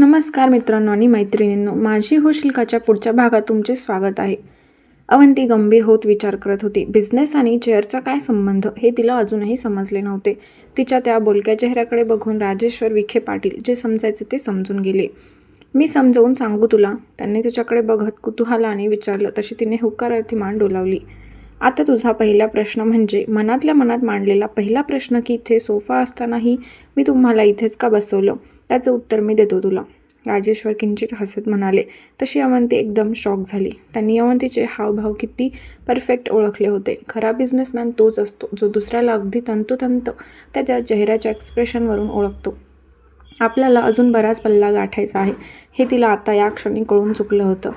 नमस्कार मित्रांनो आणि मैत्रिणींनो माझी होशिल्काच्या पुढच्या भागात तुमचे स्वागत आहे. अवंती गंभीर होत विचार करत होती. बिझनेस आणि चेअरचा काय संबंध हे तिला अजूनही समजले नव्हते. तिच्या त्या बोलक्या चेहऱ्याकडे बघून राजेश्वर विखे पाटील जे समजायचे ते समजून गेले. मी समजावून सांगू तुला त्यांनी तिच्याकडे बघत कुतूहलाने विचारलं. तशी तिने हुकारार्थी मान डोलावली. आता तुझा पहिला प्रश्न म्हणजे मनातल्या मनात मांडलेला पहिला प्रश्न की इथे सोफा असतानाही मी तुम्हाला इथेच का बसवलं? त्याचं उत्तर मी देतो तुला. राजेश्वर किंचित हसत म्हणाले. तशी अवंती एकदम शॉक झाली. त्यांनी अवंतीचे हावभाव किती परफेक्ट ओळखले होते. खरा बिझनेसमॅन तोच असतो जो दुसऱ्याला अगदी तंतोतंत त्याच्या चेहऱ्याच्या एक्सप्रेशनवरून ओळखतो. आपल्याला अजून बराच पल्ला गाठायचा आहे. हे तिला आता या क्षणी कळून चुकलं होतं.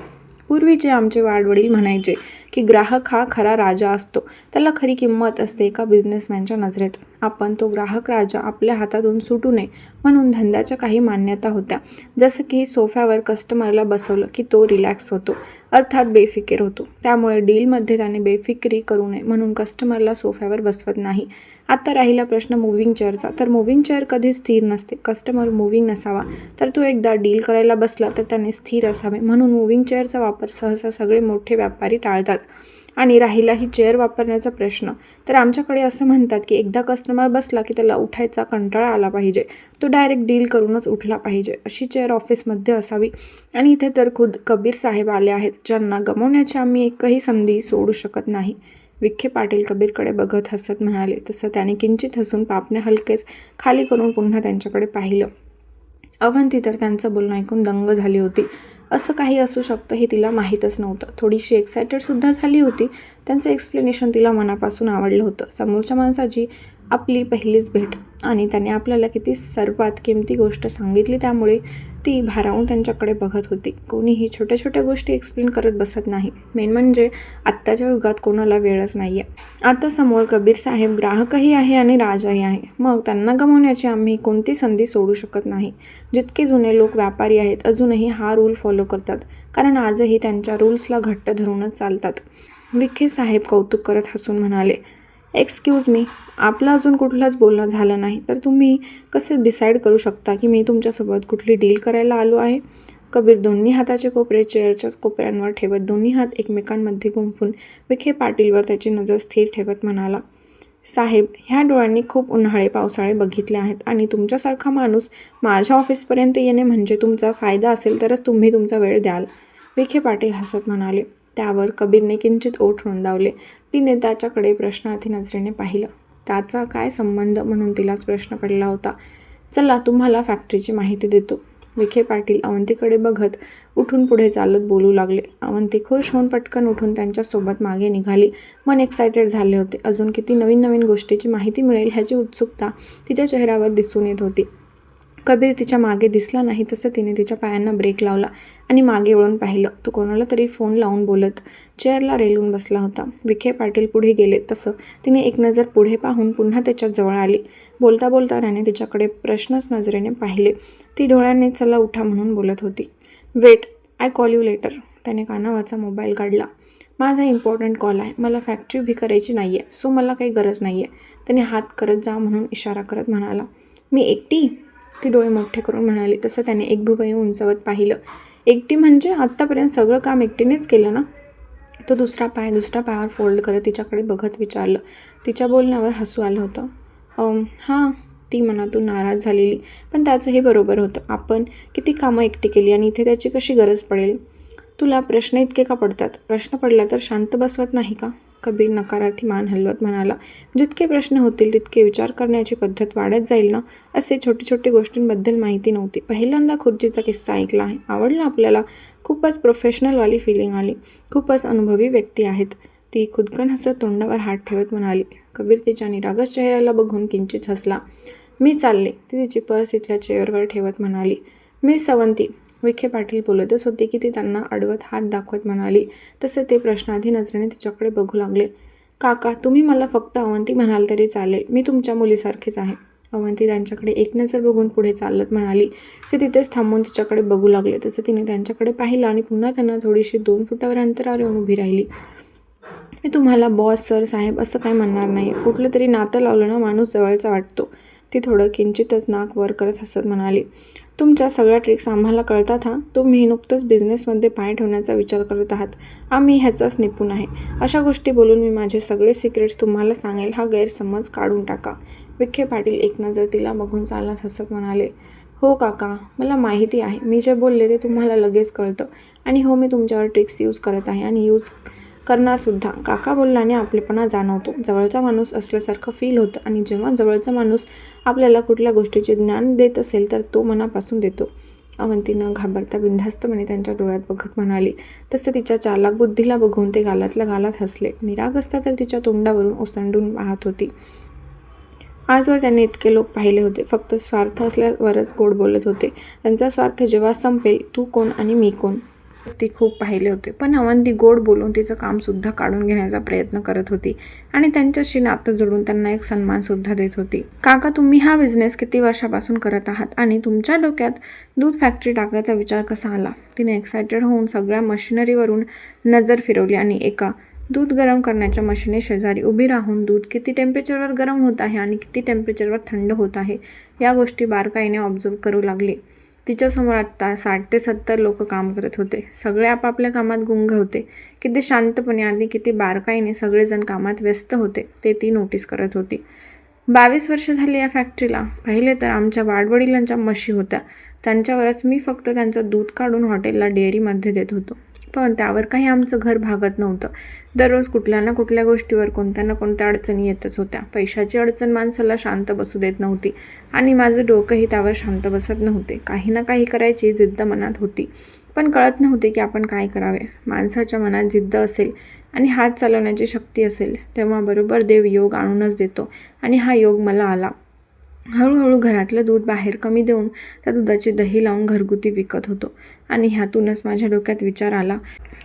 पूर्वीचे आमचे वाडवडील म्हणायचे की ग्राहक हा खरा राजा असतो. त्याला खरी किंमत असते एका बिझनेसमॅनच्या नजरेत. आपण तो ग्राहक राजा आपल्या हातातून सुटू नये म्हणून धंद्याच्या काही मान्यता होत्या. जसं की सोफ्यावर कस्टमरला बसवलं की तो रिलॅक्स होतो. अर्थात बेफिकीर होतो. त्यामुळे डीलमध्ये त्याने बेफिक्री करू नये म्हणून कस्टमरला सोफ्यावर बसवत नाही. आता राहिला प्रश्न मुव्हिंग चेअरचा. तर मुव्हिंग चेअर कधी स्थिर नसते. कस्टमर मुव्हिंग नसावा. तर तो एकदा डील करायला बसला तर त्याने स्थिर असावे. म्हणून मुव्हिंग चेअरचा वापर सहसा सगळे मोठे व्यापारी टाळतात. आणि राहिला ही चेअर वापरण्याचा प्रश्न. तर आमच्याकडे असं म्हणतात की एकदा कस्टमर बसला की त्याला उठायचा कंटाळा आला पाहिजे. तो डायरेक्ट डील करूनच उठला पाहिजे. अशी चेअर ऑफिसमध्ये असावी. आणि इथे तर खुद कबीर साहेब आले आहेत ज्यांना गमवण्याची आम्ही एकही संधी सोडू शकत नाही. विखे पाटील कबीरकडे बघत हसत म्हणाले तसं त्याने किंचित हसून पापणे हलकेच खाली करून पुन्हा त्यांच्याकडे पाहिलं. अवंती तर त्यांचं बोलणं ऐकून दंग झाली होती. असं काही असू शकतं हे तिला माहीतच नव्हतं. थोडीशी एक्सायटेडसुद्धा झाली होती. त्यांचं एक्सप्लेनेशन तिला मनापासून आवडलं होतं. समोरच्या माणसाची आपली पहिलीच भेट आणि त्याने आपल्याला किती सर्वात किमती गोष्ट सांगितली त्यामुळे ती भारावून त्यांच्याकडे बघत होती. कोणीही छोट्या छोट्या गोष्टी एक्सप्लेन करत बसत नाही. मेन म्हणजे आत्ताच्या युगात कोणाला वेळच नाही आहे आता समोर कबीर साहेब ग्राहकही आहे आणि राजाही आहे. मग त्यांना गमावण्याची आम्ही कोणती संधी सोडू शकत नाही. जितके जुने लोक व्यापारी आहेत अजूनही हा रूल फॉलो करतात. कारण आजही त्यांच्या रूल्सला घट्ट धरूनच चालतात. विखे साहेब कौतुक करत हसून म्हणाले एक्सक्यूज मी आपलं अजून कुठलंच बोलणं झालं नाही. तर तुम्ही कसे डिसाईड करू शकता की मी तुमच्यासोबत कुठली डील करायला आलो आहे? कबीर दोन्ही हाताचे कोपरे चेअरच्या कोपऱ्यांवर ठेवत दोन्ही हात एकमेकांमध्ये गुंफून विखे पाटीलवर त्याची नजर स्थिर ठेवत म्हणाला साहेब ह्या डोळ्यांनी खूप उन्हाळे पावसाळे बघितले आहेत आणि तुमच्यासारखा माणूस माझ्या ऑफिसपर्यंत येणे म्हणजे तुमचा फायदा असेल तरच तुम्ही तुमचा वेळ द्याल. विखे पाटील हसत म्हणाले त्यावर कबीरने किंचित ओठ रुंदावले. तिने त्याच्याकडे प्रश्नार्थी नजरेने पाहिलं. त्याचा काय संबंध? म्हणून तिलाच प्रश्न पडला होता. चला तुम्हाला फॅक्टरीची माहिती देतो. विखे पाटील अवंतीकडे बघत उठून पुढे चालत बोलू लागले. अवंती खुश होऊन पटकन उठून त्यांच्यासोबत मागे निघाली. मन एक्सायटेड झाले होते. अजून किती नवीन नवीन गोष्टीची माहिती मिळेल ह्याची उत्सुकता तिच्या चेहऱ्यावर दिसून येत होती. कबीर तिच्यामागे दिसला नाही तसं तिने तिच्या पायांना ब्रेक लावला आणि मागे वळून पाहिलं. तो कोणाला तरी फोन लावून बोलत चेअरला रेलून बसला होता. विखे पाटील पुढे गेले तसं तिने एक नजर पुढे पाहून पुन्हा त्याच्याजवळ आली. बोलता बोलता त्याने तिच्याकडे प्रश्नच नजरेने पाहिले. ती डोळ्याने चला उठा म्हणून बोलत होती. Wait I call you later त्याने कानावाचा मोबाईल काढला. माझा इम्पॉर्टंट कॉल आहे. मला फॅक्टरी उभी करायची नाही आहे सो मला काही गरज नाही आहे त्याने हात करत जा म्हणून इशारा करत म्हणाला. मी एकटी? ती डोळे मोठे करून म्हणाली. तसं त्याने एक भुवई उंचवत पाहिलं. एकटी म्हणजे आत्तापर्यंत सगळं काम एकटीनेच केलं ना? तो दुसरा पाय दुसऱ्या पायावर फोल्ड करत तिच्याकडे बघत विचारलं. तिच्या बोलण्यावर हसू आलं होतं. हां ती मनातून नाराज झालेली. पण त्याचं हे बरोबर होतं. आपण किती कामं एकटी केली आणि इथे त्याची कशी गरज पडेल? तुला प्रश्न इतके का पडतात? प्रश्न पडला तर शांत बसवत नाही का? कबीर नकारार्थी मान हलवत म्हणाला जितके प्रश्न होतील तितके विचार करण्याची पद्धत वाढत जाईल ना? असे छोटे छोटे गोष्टींबद्दल माहिती नव्हती. पहिल्यांदा खुर्चीचा किस्सा ऐकला आहे. आवडला आपल्याला. खूपच प्रोफेशनलवाली फिलिंग आली. खूपच अनुभवी व्यक्ती आहेत. ती खुदकन हसत तोंडावर हात ठेवत म्हणाली कबीर तिच्या निरागस चेहऱ्याला बघून किंचित हसला. मी चालले. ती तिची पर्स इथल्या चेअरवर ठेवत म्हणाली मी सवंती. विखे पाटील बोलतच होते की ती त्यांना अडवत हात दाखवत म्हणाली. तसं ते प्रश्नाधी नजरेने तिच्याकडे बघू लागले. काका तुम्ही मला फक्त अवंती म्हणाल तरी चालेल. मी तुमच्या मुलीसारखीच आहे. अवंती त्यांच्याकडे एक नजर बघून पुढे चालत म्हणाली. ते तिथेच थांबून तिच्याकडे बघू लागले. तसं तिने त्यांच्याकडे पाहिलं आणि पुन्हा त्यांना थोडीशी दोन फुटावर अंतरावर येऊन उभी राहिली. मी तुम्हाला बॉस सर साहेब असं काही म्हणणार नाही कुठलं तरी नातं लावलं ना माणूस जवळचा वाटतो. ती थोडं किंचितच नाक वर करत हसत म्हणाली. तुमच्या सगळ्या ट्रिक्स आम्हाला कळतात हा? तुम्ही नुकतंच बिझनेसमध्ये पाय ठेवण्याचा विचार करत आहात. आम्ही ह्याचाच निपुण आहे. अशा गोष्टी बोलून मी माझे सगळे सिक्रेट्स तुम्हाला सांगेल हा गैरसमज काढून टाका. विखे पाटील एक नजर तिला बघून चालत हसत म्हणाले हो काका मला माहिती आहे. मी जे बोलले ते तुम्हाला लगेच कळतं. आणि हो मी तुमच्यावर ट्रिक्स यूज करत आहे आणि यूज करणारसुद्धा काका बोलल्याने आपलेपणा जाणवतो. जवळचा माणूस असल्यासारखं फील होतं आणि जेव्हा जवळचा माणूस आपल्याला कुठल्या गोष्टीचे ज्ञान देत असेल तर तो मनापासून देतो. अवंती न घाबरता बिंधास्तपणे त्यांच्या डोळ्यात बघत म्हणाली. तसं तिच्या चालाक बुद्धीला बघून ते गालातल्या गालात हसले. निरागस्ता तर तिच्या तोंडावरून ओसंडून पाहत होती. आजवर त्यांनी इतके लोक पाहिले होते. फक्त स्वार्थ असल्यावरच गोड बोलत होते. त्यांचा स्वार्थ जेव्हा संपेल तू कोण आणि मी कोण? ती खूप पाहिले होते. पण अवंती गोड बोलून तिचं कामसुद्धा काढून घेण्याचा प्रयत्न करत होती आणि त्यांच्याशी नातं जोडून त्यांना एक सन्मानसुद्धा देत होती. काका तुम्ही हा बिझनेस किती वर्षापासून करत आहात आणि तुमच्या डोक्यात दूध फॅक्टरी टाकायचा विचार कसा आला? तिने एक्सायटेड होऊन सगळ्या मशिनरीवरून नजर फिरवली आणि एका दूध गरम करण्याच्या मशीने शेजारी उभी राहून दूध किती टेम्परेचरवर गरम होत आहे आणि किती टेम्परेचरवर थंड होत आहे या गोष्टी बारकाईने ऑब्झर्व करू लागली. तिच्यासमोर आत्ता साठ ते सत्तर लोक काम करत होते. सगळे आपापल्या कामात गुंग होते. किती शांतपणे आणि किती बारकाईने सगळेजण कामात व्यस्त होते ते ती नोटीस करत होती. बावीस वर्ष झाली या फॅक्टरीला पहिले तर आमच्या वाडवडिलांच्या म्हशी होत्या. त्यांच्यावरच मी फक्त त्यांचं दूध काढून हॉटेलला डेअरीमध्ये देत होतो. पण त्यावर काही आमचं घर भागत नव्हतं. दररोज कुठल्या ना कुठल्या गोष्टीवर कोणत्या ना कोणत्या अडचणी येतच होत्या. पैशाची अडचण माणसाला शांत बसू देत नव्हती आणि माझं डोकंही त्यावर शांत बसत नव्हते. काही ना काही करायची जिद्द मनात होती. पण कळत नव्हते की आपण काय करावे. माणसाच्या मनात जिद्द असेल आणि हात चालवण्याची शक्ती असेल तेव्हा बरोबर देव योग आणूनच देतो आणि हा योग मला आला. हळूहळू घरातलं दूध बाहेर कमी देऊन त्या दुधाची दही लावून घरगुती विकत होतो. आणि ह्यातूनच माझ्या डोक्यात विचार आला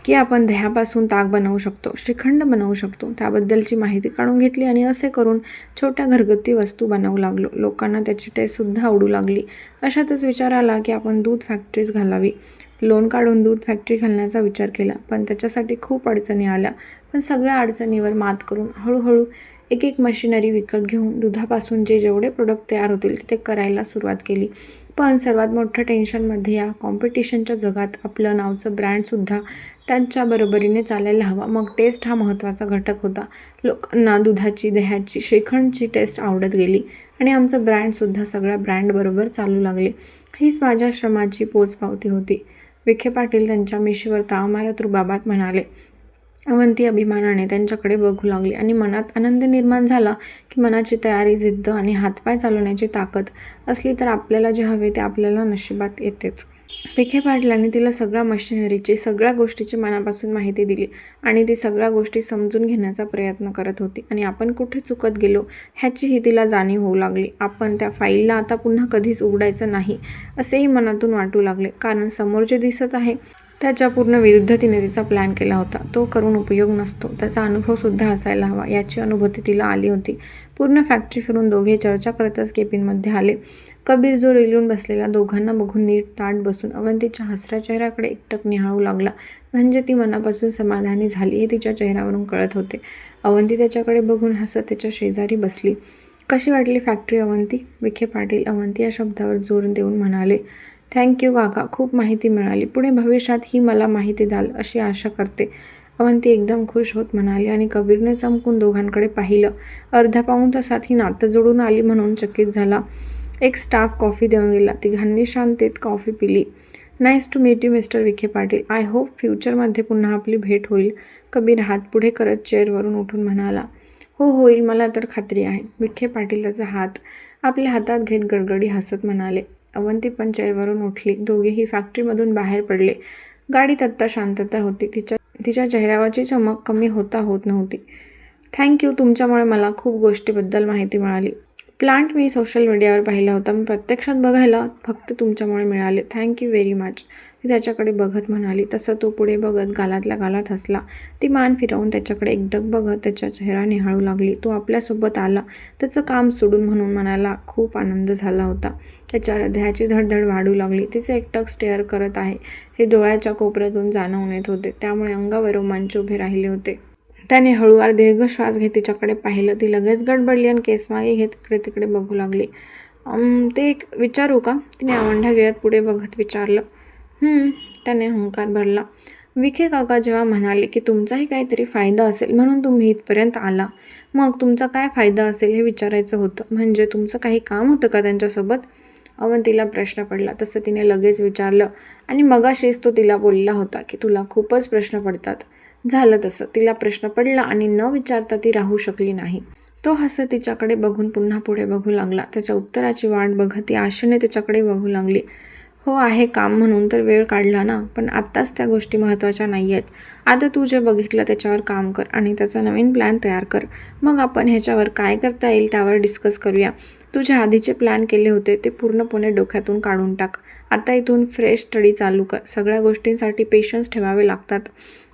की आपण दह्यापासून ताक बनवू शकतो श्रीखंड बनवू शकतो. त्याबद्दलची माहिती काढून घेतली आणि असे करून छोट्या घरगुती वस्तू बनवू लागलो. लोकांना त्याची टेस्टसुद्धा आवडू लागली. अशातच विचार आला की आपण दूध फॅक्टरीज घालावी. लोन काढून दूध फॅक्टरी घालण्याचा विचार केला. पण त्याच्यासाठी खूप अडचणी आल्या. पण सगळ्या अडचणीवर मात करून हळूहळू एक एक मशिनरी विकत घेऊन दुधापासून जे जेवढे प्रोडक्ट तयार होतील ते करायला सुरुवात केली. पण सर्वात मोठं टेन्शनमध्ये या कॉम्पिटिशनच्या जगात आपलं नावचं ब्रँडसुद्धा त्यांच्या बरोबरीने चालायला हवं. मग टेस्ट हा महत्त्वाचा घटक होता. लोकांना दुधाची दह्याची श्रीखंडची टेस्ट आवडत गेली आणि आमचं ब्रँडसुद्धा सगळ्या ब्रँडबरोबर चालू लागले. हीच माझ्या श्रमाची पोचपावती होती. विखे पाटील त्यांच्या मिशीवर ताव मारत रुबाबात म्हणाले अवंती अभिमानाने त्यांच्याकडे बघू लागली आणि मनात आनंद निर्माण झाला की मनाची तयारी जिद्द आणि हातपाय चालवण्याची ताकद असली तर आपल्याला जे हवे ते आपल्याला नशिबात येतेच. विखे पाटलांनी तिला सगळ्या मशिनरीची सगळ्या गोष्टीची मनापासून माहिती दिली आणि ती सगळ्या गोष्टी समजून घेण्याचा प्रयत्न करत होती. आणि आपण कुठे चुकत गेलो ह्याचीही तिला जाणीव होऊ लागली. आपण त्या फाईलला आता पुन्हा कधीच उघडायचं नाही असेही मनातून वाटू लागले. कारण समोर जे दिसत आहे त्याच्या पूर्ण विरुद्ध तिने तिचा प्लॅन केला होता. तो करून उपयोग नसतो. त्याचा अनुभवसुद्धा असायला हवा याची अनुभूती तिला आली होती. पूर्ण फॅक्टरी फिरून दोघे चर्चा करतच केबिनमध्ये आले. कबीर जो रेलून बसलेला दोघांना बघून नीट ताट बसून अवंतीच्या हसऱ्या चेहऱ्याकडे एकटक निहाळू लागला. म्हणजे ती मनापासून समाधानी झाली हे तिच्या चेहऱ्यावरून कळत होते. अवंती त्याच्याकडे बघून हसत त्याच्या शेजारी बसली. कशी वाटली फॅक्टरी अवंती? विखे पाटील अवंती या शब्दावर जोर देऊन म्हणाले. थँक्यू काका. खूप माहिती मिळाली. पुढे भविष्यात ही मला माहिती द्याल अशी आशा करते. अवंती एकदम खुश होत म्हणाली आणि कबीरने चमकून दोघांकडे पाहिलं. अर्धा पाऊण तासात ही नातं जोडून आली म्हणून चकित झाला. एक स्टाफ कॉफी देऊन गेला. तिघांनी शांतीत कॉफी पिली. Nice to meet you mister Vikhe Patil. I hope फ्युचरमध्ये पुन्हा आपली भेट होईल. कबीर हात पुढे करत चेअरवरून उठून म्हणाला. हो होईल. मला तर खात्री आहे. विखे पाटील त्याचा हात आपल्या हातात घेत गडगडी हसत म्हणाले. अवंती पण चेअरवरून उठली. दोघेही फॅक्टरीमधून बाहेर पडले. गाडीत आत्ता शांतता होती. तिच्या तिच्या चेहऱ्यावरची चमक कमी होता होत नव्हती. थँक्यू तुमच्यामुळे मला खूप गोष्टीबद्दल माहिती मिळाली. प्लांट मी सोशल मीडियावर पाहिला होता. मी प्रत्यक्षात बघायला फक्त तुमच्यामुळे मिळाले. थँक्यू व्हेरी मच ती त्याच्याकडे बघत म्हणाली तसं तो पुढे बघत गालातल्या गालात हसला. ती मान फिरवून त्याच्याकडे एकडक बघत त्याच्या चेहरा निहाळू लागली. तो आपल्यासोबत आला. त्याचं काम सोडून म्हणून मनाला खूप आनंद झाला होता. त्याच्या हृदयाची धडधड वाढू लागली. तिचे एकटक स्टेअर करत आहे. हे डोळ्याच्या कोपऱ्यातून जाणवून येत होते. त्यामुळे अंगावर रोमांच उभे राहिले होते. त्याने हळूवार दीर्घ श्वास घेत तिच्याकडे पाहिलं. ती लगेच गडबडली आणि केस मागे घेत इकडे तिकडे बघू लागली. ते एक विचारू का? तिने आवंढ्या गिळत पुढे बघत विचारलं. त्याने हुंकार भरला. विखे काका जेव्हा म्हणाले की तुमचाही काहीतरी फायदा असेल म्हणून तुम्ही इथपर्यंत आला. मग तुमचा काय फायदा असेल हे विचारायचं होतं. म्हणजे तुमचं काही काम होतं का त्यांच्यासोबत? अवंतीला प्रश्न पडला. तसं तिने लगेच विचारलं. आणि मगाशीच तो तिला बोलला होता की तुला खूपच प्रश्न पडतात. झालं तसं. तिला प्रश्न पडला आणि न विचारता ती राहू शकली नाही. तो हसत तिच्याकडे बघून पुन्हा पुढे बघू लागला. त्याच्या उत्तराची वाट बघत ती आशेने त्याच्याकडे बघू लागली. हो आहे काम म्हणून तर वेळ काढला ना पण आत्ताच त्या गोष्टी महत्त्वाच्या नाही आहेत आता तू जे बघितलं त्याच्यावर काम कर आणि त्याचा नवीन प्लॅन तयार कर. मग आपण ह्याच्यावर काय करता येईल त्यावर डिस्कस करूया. तुझे आधीचे प्लॅन केले होते ते पूर्णपणे डोक्यातून काढून टाक. आता इथून फ्रेश स्टडी चालू कर. सगळ्या गोष्टींसाठी पेशन्स ठेवावे लागतात.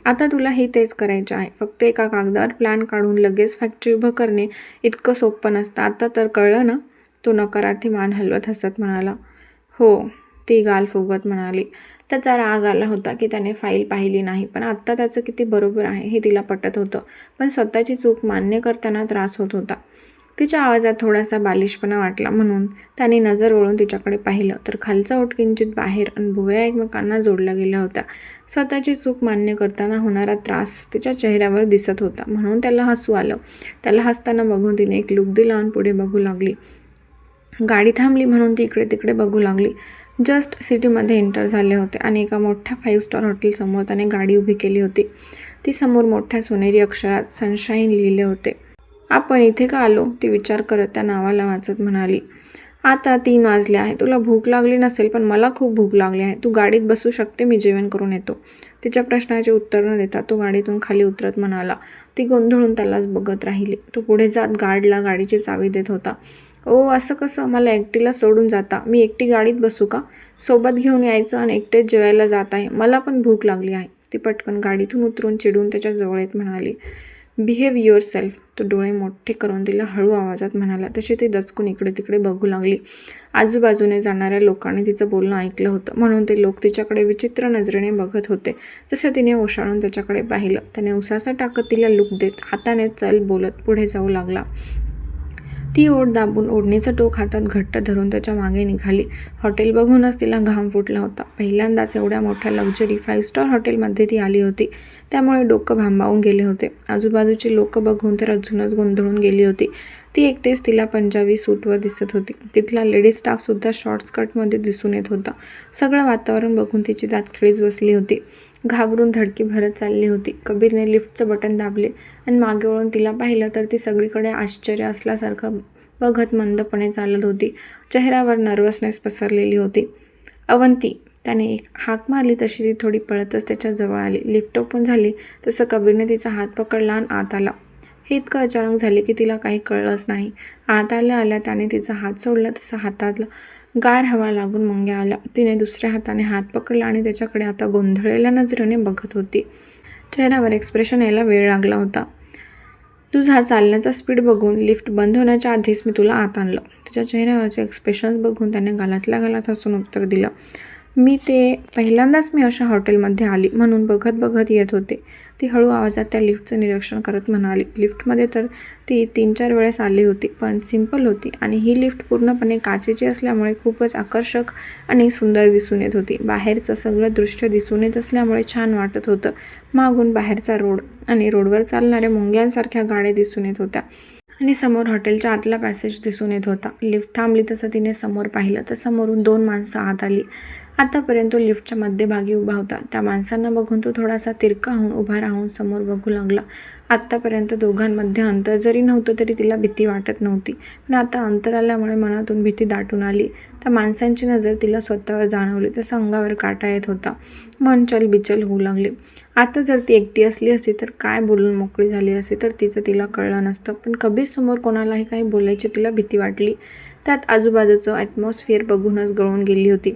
आता तुला हे तेच करायचे आहे. फक्त एका कागदावर प्लॅन काढून लगेच फॅक्टरी उभं करणे इतकं सोपं नसतं. आता तर कळलं ना? तो नकारार्थी मान हलवत हसत म्हणाला. हो ती गाल फुगवत म्हणाली. त्याचा राग आला होता की त्याने फाईल पाहिली नाही पण आत्ता त्याचं किती बरोबर आहे हे तिला पटत होतं. पण स्वतःची चूक मान्य करताना त्रास होत होता. तिच्या आवाजात थोडासा बालिशपणा वाटला म्हणून त्याने नजर वळून तिच्याकडे पाहिलं तर खालचा ओठ किंचित बाहेर आणि भुवया एकमेकांना जोडल्या गेल्या होत्या. स्वतःची चूक मान्य करताना होणारा त्रास तिच्या चेहऱ्यावर दिसत होता म्हणून त्याला हसू आलं. त्याला हसताना बघून तिने एक लुगदी लावून पुढे बघू लागली. गाडी थांबली म्हणून ती इकडे तिकडे बघू लागली. जस्ट सिटीमध्ये एंटर झाले होते आणि एका मोठ्या फाईव्ह स्टार हॉटेलसमोर त्याने गाडी उभी केली होती. ती समोर मोठ्या सोनेरी अक्षरात सनशाईन लिहिले होते. आपण इथे का आलो? ती विचार करत त्या नावाला वाचत म्हणाली आता तीन वाजले आहे तुला भूक लागली नसेल पण मला खूप भूक लागली आहे. तू गाडीत बसू शकते मी जेवण करून येतो. तिच्या प्रश्नाचे उत्तर न देता तो गाडीतून खाली उतरत म्हणाला. ती गोंधळून त्यालाच बघत राहिली. तो पुढे जात गार्डला गाडीची चावी देत होता. ओ असं कसं? मला एकटीला सोडून जाता. मी एकटी गाडीत बसू का? सोबत घेऊन यायचं आणि एकटेच जेवायला जात आहे. मला पण भूक लागली आहे. ती पटकन गाडीतून उतरून चिडून त्याच्याजवळ येत म्हणाली. बिहेव युअर सेल्फ तो डोळे मोठे करून तिला हळू आवाजात म्हणाला तशी ती दचकून इकडे तिकडे बघू लागली. आजूबाजूने जाणाऱ्या लोकांनी तिचं बोलणं ऐकलं होतं. म्हणून ते लोक तिच्याकडे विचित्र नजरेने बघत होते. तसं तिने ओशाळून त्याच्याकडे पाहिलं. त्याने उसासा टाकत तिला लुक देत हाताने चल बोलत पुढे जाऊ लागला. ती ओढ दाबून ओढणीचं टोक हातात घट्ट धरून त्याच्यामागे निघाली. हॉटेल बघूनच तिला घाम फुटला होता. पहिल्यांदाच एवढ्या मोठ्या लक्झरी फाईव्ह स्टार हॉटेलमध्ये ती आली होती. त्यामुळे डोकं भांबावून गेले होते. आजूबाजूची लोकं बघून तर अजूनच गोंधळून गेली होती. ती एकटेच तिला पंजाबी सूटवर दिसत होती. तिथला लेडीज स्टाफसुद्धा शॉर्ट स्कर्टमध्ये दिसून येत होता. सगळं वातावरण बघून तिची दातखिळीच बसली होती. घाबरून धडकी भरत चालली होती. कबीरने लिफ्टचं बटन दाबले आणि मागे वळून तिला पाहिलं तर ती सगळीकडे आश्चर्य असल्यासारखं बघत मंदपणे चालत होती. चेहऱ्यावर नर्वसनेस पसरलेली होती. अवंती त्याने एक हाक मारली तशी ती थोडी पळतच त्याच्याजवळ आली. लिफ्ट ओपन झाली तसं कबीरने तिचा हात पकडला आणि आत आला. हे इतकं अचानक झाले की तिला काही कळलंच नाही. आत आल्या आल्या त्याने तिचा हात सोडला तसा हातातला गार हवा लागून मुंग्या आल्या. तिने दुसऱ्या हाताने हात पकडला आणि त्याच्याकडे आता गोंधळलेल्या नजरेने बघत होती. चेहऱ्यावर एक्सप्रेशन यायला वेळ लागला होता. तुझा चालण्याचा स्पीड बघून. लिफ्ट बंद होण्याच्या आधीच मी तुला आत आणलं. तुझ्या चेहऱ्यावरचे एक्सप्रेशन्स बघून त्याने गालातल्या गालात हसून उत्तर दिलं. मी ते पहिल्यांदाच मी अशा हॉटेलमध्ये आली म्हणून बघत बघत येत होते. ती हळू आवाजात त्या लिफ्टचं निरीक्षण करत म्हणाली लिफ्टमध्ये तर ती तीन चार वेळेस आली होती पण सिंपल होती आणि ही लिफ्ट पूर्णपणे काचेची असल्यामुळे खूपच आकर्षक आणि सुंदर दिसून येत होती. बाहेरचं सगळं दृश्य दिसून येत असल्यामुळे छान वाटत होतं. मागून बाहेरचा रोड आणि रोडवर चालणाऱ्या मुंग्यांसारख्या गाड्या दिसून येत होत्या आणि समोर हॉटेलच्या आतला पॅसेज दिसून येत होता. लिफ्ट थांबली तसं तिने समोर पाहिलं तर समोरून दोन माणसं आत आली. आतापर्यंत तो लिफ्टच्या मध्यभागी उभा होता. त्या माणसांना बघून तो थोडासा तिरका होऊन उभा राहून समोर बघू लागला. आत्तापर्यंत दोघांमध्ये अंतर जरी नव्हतं तरी तिला भीती वाटत नव्हती. पण आता अंतर आल्यामुळे मनातून भीती दाटून आली. त्या माणसांची नजर तिला स्वतःवर जाणवली. त्या अंगावर काटा येत होता. मन चल बिचल होऊ लागले. आता जर ती एकटी असली असती तर काय बोलून मोकळी झाली असती तर तिचं तिला कळलं नसतं. पण कबीर समोर कोणालाही काही बोलायची तिला भीती वाटली. त्यात आजूबाजूचं ॲटमॉस्फिअर बघूनच गळून गेली होती.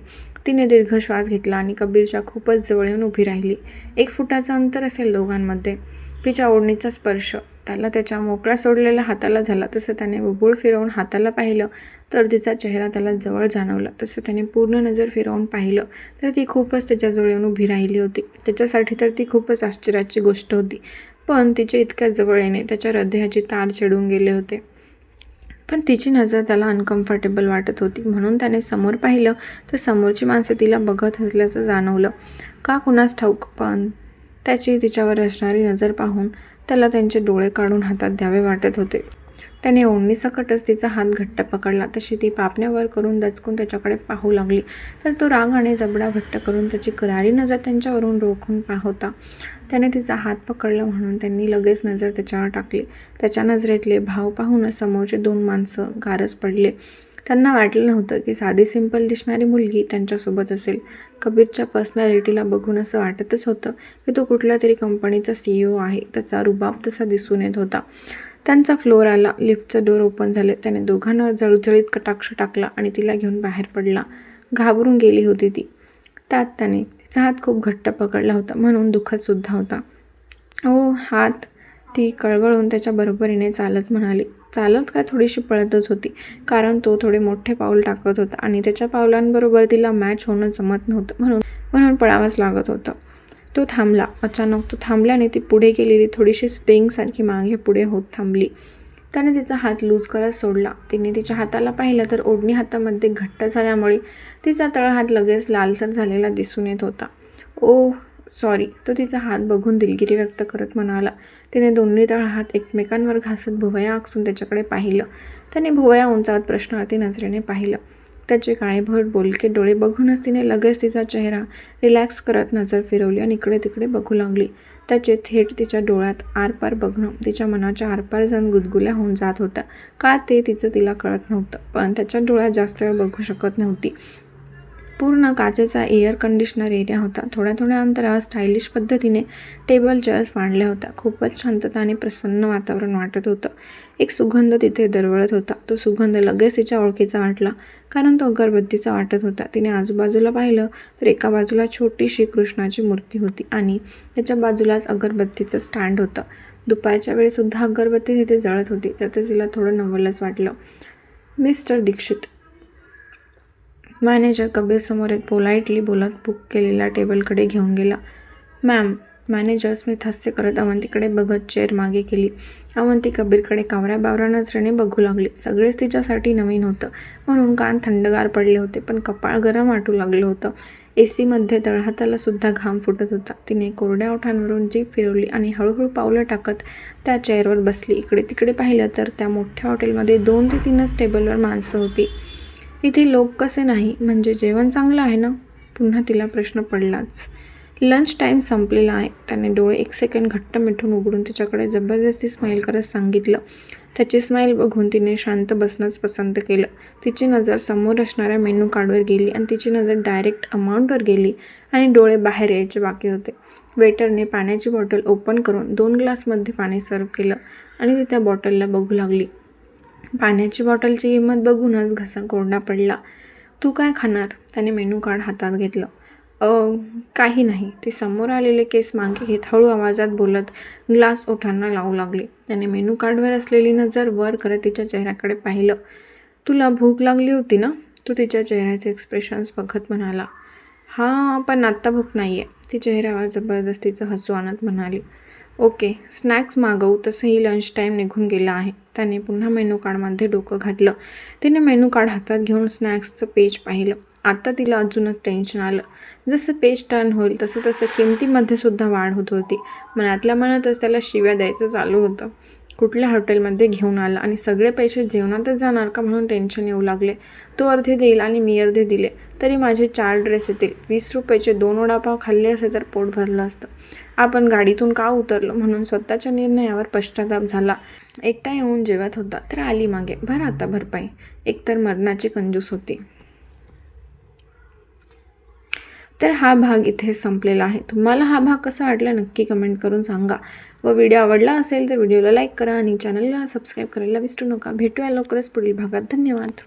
तिने दीर्घ श्वास घेतला आणि कबीरच्या खूपच जवळ येऊन उभी राहिली. एक फुटाचं अंतर असेल दोघांमध्ये. तिच्या ओढणीचा स्पर्श. त्याला त्याच्या मोकळ्या सोडलेल्या हाताला झाला. तसं त्याने बुबुळ फिरवून हाताला पाहिलं तर तिचा चेहरा त्याला जवळ जाणवला. तसं त्याने पूर्ण नजर फिरवून पाहिलं तर ती खूपच त्याच्याजवळ येऊन उभी राहिली होती. त्याच्यासाठी तर ती खूपच आश्चर्याची गोष्ट होती. पण तिच्या इतक्या जवळ येणे त्याच्या हृदयाची तार चढून गेले होते. पण तिची नजर त्याला अनकम्फर्टेबल वाटत होती. म्हणून त्याने समोर पाहिलं तर समोरची माणसं तिला बघत असल्याचं जाणवलं. का कुणास ठाऊक पण त्याची तिच्यावर असणारी नजर पाहून त्याला त्यांचे डोळे काढून हातात द्यावे वाटत होते. त्याने ओढणीसकटच तिचा हात घट्ट पकडला. तशी ती पापण्यावर करून दचकून त्याच्याकडे पाहू लागली. तर तो रागाने जबडा घट्ट करून त्याची करारी नजर त्यांच्यावरून रोखून पाहता. त्याने तिचा हात पकडला म्हणून त्यांनी लगेच नजर त्याच्यावर टाकली. त्याच्या नजरेतले भाव पाहूनच समोरचे दोन माणसं गारच पडले. त्यांना वाटलं नव्हतं की साधी सिंपल दिसणारी मुलगी त्यांच्यासोबत असेल. कबीरच्या पर्सनॅलिटीला बघून असं वाटतच होतं की तो कुठल्या तरी कंपनीचा सी ओ आहे. त्याचा रुबाब तसा दिसून येत होता. त्यांचा फ्लोअर आला. लिफ्टचं डोर ओपन झाले. त्याने दोघांना जळजळीत कटाक्ष टाकला आणि तिला घेऊन बाहेर पडला. घाबरून गेली होती ती. त्यात त्याने तिचा हात खूप घट्ट पकडला होता म्हणून दुःखदसुद्धा होता. ओ हात. ती कळवळून त्याच्या बरोबरीने चालत म्हणाली. चालत काय थोडीशी पळतच होती कारण तो थोडे मोठे पाऊल टाकत होता आणि त्याच्या पावलांबरोबर तिला मॅच होणं जमत नव्हतं म्हणून म्हणून पळावंच लागत होतं. तो थांबला. अचानक तो थांबल्याने ती पुढे गेलेली थोडीशी स्प्रिंगसारखी मागे पुढे होत थांबली. त्याने तिचा हात लूज करत सोडला. तिने तिच्या हाताला पाहिलं तर ओढणी हातामध्ये घट्ट झाल्यामुळे तिचा तळहात लगेच लालसर झालेला दिसून येत होता. ओ सॉरी तो तिचा हात बघून दिलगिरी व्यक्त करत म्हणाला. तिने दोन्ही तळहात एकमेकांवर घासत भुवया आखसून त्याच्याकडे पाहिलं. त्याने भुवया उंचावत प्रश्नार्थी नजरेने पाहिलं. त्याचे काळेभोर बोलके डोळे बघूनच तिने लगेच तिचा चेहरा रिलॅक्स करत नजर फिरवली आणि इकडे तिकडे बघू लागली. त्याचे थेट तिच्या डोळ्यात आरपार बघणं तिच्या मनाच्या आरपार जाऊन गुदगुल्या होऊन जात होत्या. का ते तिचं तिला कळत नव्हतं पण त्याच्या डोळ्यात जास्त वेळ बघू शकत नव्हती. पूर्ण काचेचा एअर कंडिशनर एरिया होता. थोड्या थोड्या अंतरावर स्टायलिश पद्धतीने टेबल चेअर्स मांडल्या होत्या. खूपच शांतता आणि प्रसन्न वातावरण वाटत होतं. एक सुगंध तिथे दरवळत होता. तो सुगंध लगेच तिच्या ओळखीचा वाटला कारण तो अगरबत्तीचा वाटत होता. तिने आजूबाजूला पाहिलं तर एका बाजूला छोटीशी कृष्णाची मूर्ती होती आणि त्याच्या बाजूलाच अगरबत्तीचं स्टँड होतं. दुपारच्या वेळीसुद्धा अगरबत्ती तिथे जळत होती. त्याचं तिला थोडं नवलच वाटलं. मिस्टर दीक्षित मॅनेजर कबीरसमोर एक पोलाईटली बोलत बुक केलेल्या टेबलकडे घेऊन गेला. मॅम मॅनेजर स्मित हास्य करत अवंतीकडे बघत चेअर मागे केली. अवंती कबीरकडे कावऱ्या बावऱ्या नजरेने बघू लागली. सगळेच तिच्यासाठी नवीन होतं. म्हणून कान थंडगार पडले होते पण कपाळ गरम वाटू लागलं होतं. ए सीमध्ये तळहाताला सुद्धा घाम फुटत होता. तिने कोरड्या ओठांवरून जीप फिरवली आणि हळूहळू पावलं टाकत त्या चेअरवर बसली. इकडे तिकडे पाहिलं तर त्या मोठ्या हॉटेलमध्ये दोन ते तीनच टेबलवर माणसं होती. इथे लोक कसे नाही म्हणजे जेवण चांगलं आहे ना? पुन्हा तिला प्रश्न पडलाच. लंच टाईम संपलेला आहे. त्याने डोळे एक सेकंड घट्ट मिठून उघडून तिच्याकडे जबरदस्ती स्माईल करत सांगितलं. त्याची स्माईल बघून तिने शांत बसणंच पसंत केलं. तिची नजर समोर असणाऱ्या मेनू कार्डवर गेली आणि तिची नजर डायरेक्ट अमाऊंटवर गेली आणि डोळे बाहेर यायचे बाकी होते. वेटरने पाण्याची बॉटल ओपन करून दोन ग्लासमध्ये पाणी सर्व केलं आणि ती त्या बॉटलला बघू लागली. पाण्याची बॉटलची किंमत बघूनच घसा कोरडा पडला. तू काय खाणार? त्याने मेनू कार्ड हातात घेतलं. काही नाही. ते समोर आलेले केस मागे घेत हळू आवाजात बोलत ग्लास ओठांना लावू लागले. त्याने मेनू कार्डवर असलेली नजर वर करत तिच्या चेहऱ्याकडे पाहिलं. तुला भूक लागली होती ना? तू तिच्या चेहऱ्याचे एक्सप्रेशन्स बघत म्हणाला. हां पण आत्ता भूक नाही आहे ती चेहऱ्यावर जबरदस्तीचं हसू आणत म्हणाली. ओके स्नॅक्स मागवू तसंही लंच टाईम निघून गेला आहे. त्याने पुन्हा मेनू कार्डमध्ये डोकं घातलं. तिने मेनू कार्ड हातात घेऊन स्नॅक्सचं पेज पाहिलं. आता तिला अजूनच टेन्शन आलं. जसं पेज टर्न होईल तसं तसं किमतीमध्ये सुद्धा वाढ होत होती. मनातल्या मनातच त्याला शिव्या द्यायचं चालू होतं. कुठल्या हॉटेलमध्ये घेऊन आला आणि सगळे पैसे जेवणातच जाणार का म्हणून टेन्शन येऊ लागले. तो अर्धे देईल आणि मी अर्धे दिले. तरी माझे चार ड्रेस येतील. वीस रुपयाचे दोन वडापाव खाल्ले असे तर पोट भरलं असतं. आपण गाडीतून का उतरलो म्हणून स्वतःच्या निर्णयावर पश्चाताप झाला. एकटा येऊन जेवत होता तर आली मागे. भर आता भरपाई. एकतर मरणाची कंजूस होती. तर हा भाग इथे संपलेला आहे. तुम्हाला हा भाग कसा वाटला नक्की कमेंट करून सांगा. व व्हिडिओ आवडला असेल तर व्हिडिओला लाईक करा आणि चॅनलला सबस्क्राईब करायला विसरू नका. भेटूया लवकरच पुढील भागात. धन्यवाद.